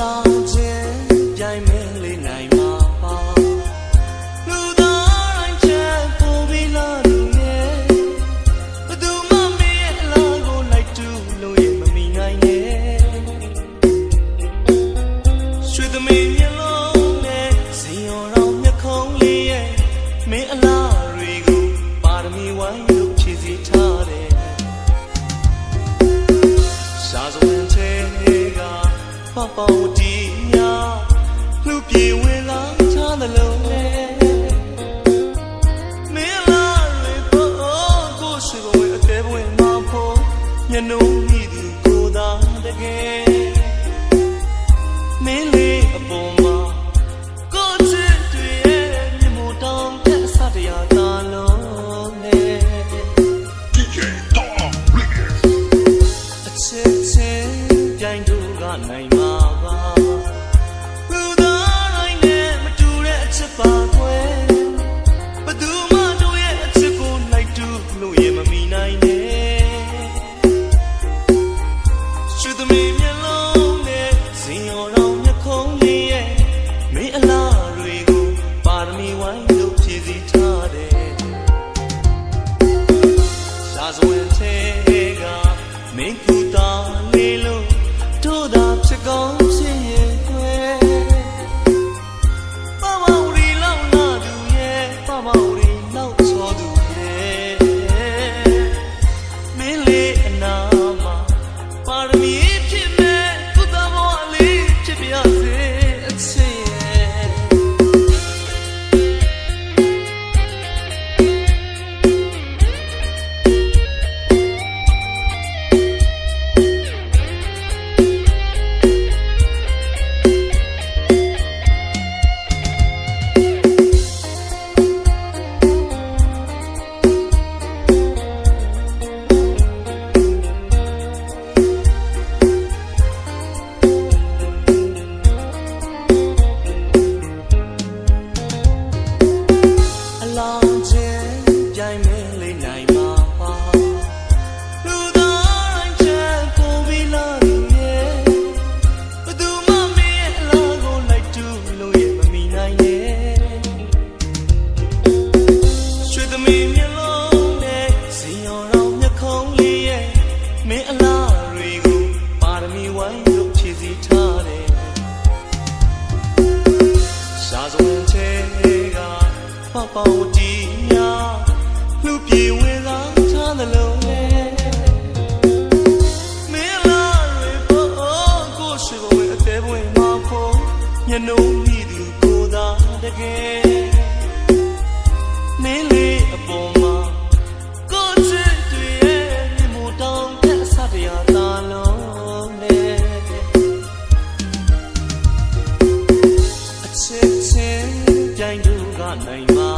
လောင်ခြင်းပြိုင်မင်းလေးနိုင်မှာပါလူသားတိုင်းချက်ပုံပြီးလာလူငယ်ဘသူမှမင်းအလောင်းကိုလိုက်တူလို့ရမမီနိုင်နဲ့ရွှေသမီး ပေါင်းတီညာလူပြေဝင်လာချားသလုံးနဲ့မင်းလာလေပေါ်ကိုရှိဘဝအသေးဘဝမှာဖို့ညနှုံးမိသူကိုသာတကယ်မင်းလေးအပေါ်မှာ long. ပေါင်ကြည့်များလူပြေဝေသာချသလုံးမင်းလာရေပေါ်ကိုရှိဖို့အသေးပွင့်မှာဖို့ညနှုံးမိသူကိုသာတကယ်မင်းလေးအပေါ်မှာကိုချစ်တွေရဲ့မြေမတောင်ထက်အစတရားသာလုံးနဲ့အချစ်ချင်းပြိုင်သူကနိုင်မှာ